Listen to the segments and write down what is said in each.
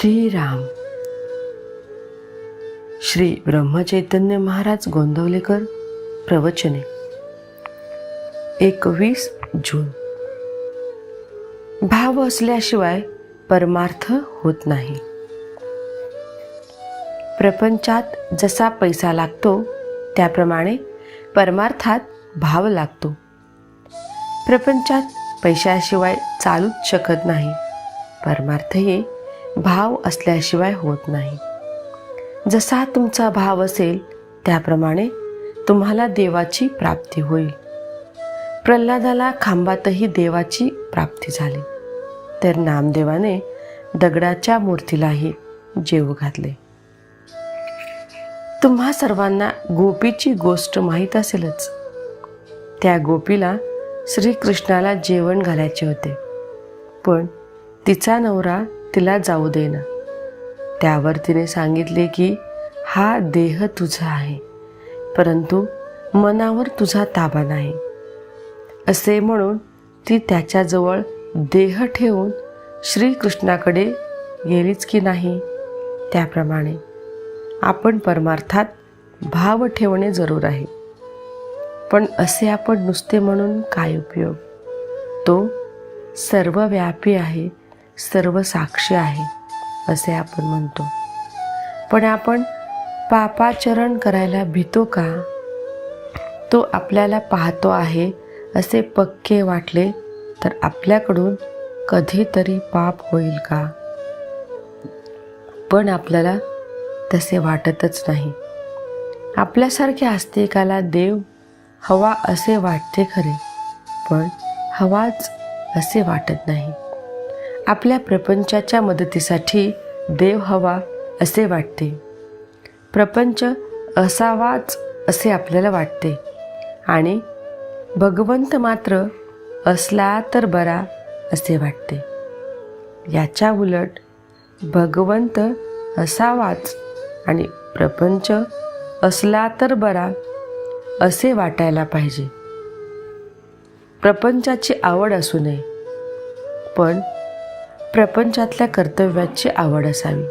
श्रीराम. श्री ब्रह्मचैतन्य महाराज गोंदवलेकर प्रवचने. एकवीस जून. भाव असल्याशिवाय परमार्थ होत नाही. प्रपंचात जसा पैसा लागतो त्याप्रमाणे परमार्थात भाव लागतो. प्रपंचात पैशाशिवाय चालूच शकत नाही. परमार्थही भाव असल्याशिवाय होत नाही. जसा तुमचा भाव असेल त्याप्रमाणे तुम्हाला देवाची प्राप्ती होईल. प्रल्हादाला खांबातही देवाची प्राप्ती झाली. तर नामदेवाने दगडाच्या मूर्तीलाही जेव घातले. तुम्हा सर्वांना गोपीची गोष्ट माहीत असेलच. त्या गोपीला श्रीकृष्णाला जेवण घालायचे होते. पण तिचा नवरा तिला जाऊ देना त्यावर तिने सांगितले की हा देह तुझा आहे परंतु मनावर तुझा ताबा नाही. असे म्हणून ती त्याच्याजवळ देह ठेवून श्रीकृष्णाकडे गेलीच की नाही. त्याप्रमाणे आपण परमार्थात भाव ठेवणे जरूर आहे. पण असे आपण नुसते म्हणून काय उपयोग? तो सर्वव्यापी आहे. सर्व साक्षी आहे असे आपण म्हणतो. पण आपण पापाचरण करायला भीतो का? तो आपल्याला पाहतो आहे असे पक्के वाटले तर आपल्याकडून कधीतरी पाप होईल का? पण आपल्याला तसे वाटतच नाही. आपल्यासारख्या आस्तिकाला देव हवा असे वाटते खरे पण हवाच असे वाटत नाही. आपल्या प्रपंचाच्या मदतीसाठी देव हवा असे वाटते. प्रपंच असावाच असे आपल्याला वाटते. आणि भगवंत मात्र असला तर बरा असे वाटते. याच्या उलट भगवंत असावाच आणि प्रपंच असला तर बरा असे वाटायला पाहिजे. प्रपंचाची आवड असू नये. पण प्रपंचातल्या कर्तव्याची आवड असावी.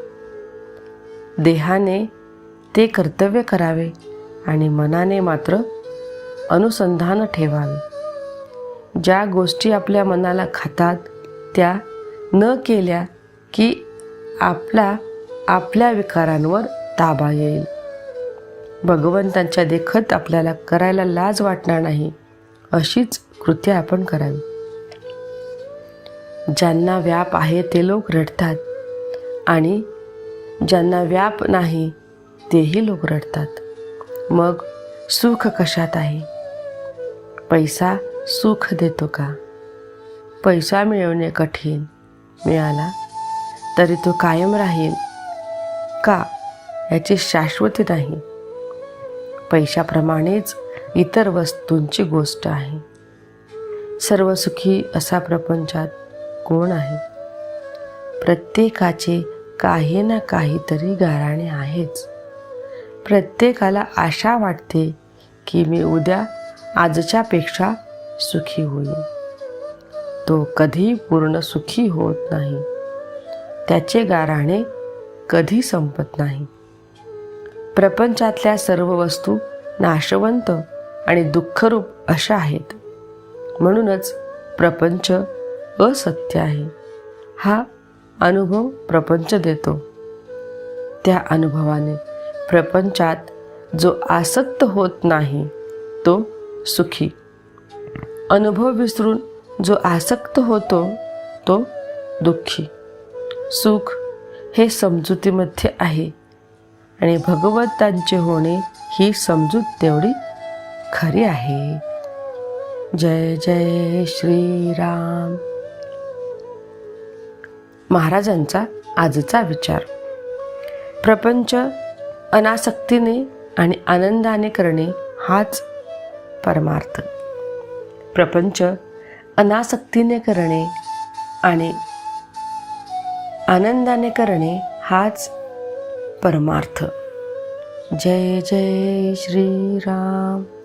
देहाने ते कर्तव्य करावे आणि मनाने मात्र अनुसंधान ठेवावे. ज्या गोष्टी आपल्या मनाला खातात त्या न केल्या की आपला आपल्या विकारांवर ताबा येईल. भगवंतांच्या देखत आपल्याला करायला लाज वाटणार नाही अशीच कृत्य आपण करावी. ज्यांना व्याप आहे ते लोक रडतात. आणि ज्यांना व्याप नाही तेही लोक रडतात. मग सुख कशात आहे? पैसा सुख देतो का? पैसा मिळवणे कठीण. मिळाला तरी तो कायम राहील का याची शाश्वती नाही. पैशाप्रमाणेच इतर वस्तूंची गोष्ट आहे. सर्व सुखी असा प्रपंचात कोण आहे? प्रत्येकाचे काही ना काहीतरी गाराणे आहेच. प्रत्येकाला आशा वाटते की मी उद्या आजच्यापेक्षा सुखी होईल तो कधी पूर्ण सुखी होत नाही. त्याचे गाराणे कधी संपत नाही. प्रपंचातल्या सर्व वस्तू नाशवंत आणि दुःखरूप अशा आहेत. म्हणूनच प्रपंच असत्य आहे. हा अनुभव प्रपंच देतो. त्या अनुभवाने प्रपंचात जो आसक्त होत नाही तो सुखी. अनुभव विसरून जो आसक्त होतो तो दुःखी. सुख हे समजुतीमध्ये आहे आणि भगवंतांचे होणे ही समजूत तेवढी खरी आहे. जय जय श्रीराम. महाराजांचा आजचा विचार. प्रपंच अनासक्तीने आणि आनंदाने करणे हाच परमार्थ. प्रपंच अनासक्तीने करणे आणि आनंदाने करणे हाच परमार्थ. जय जय श्रीराम.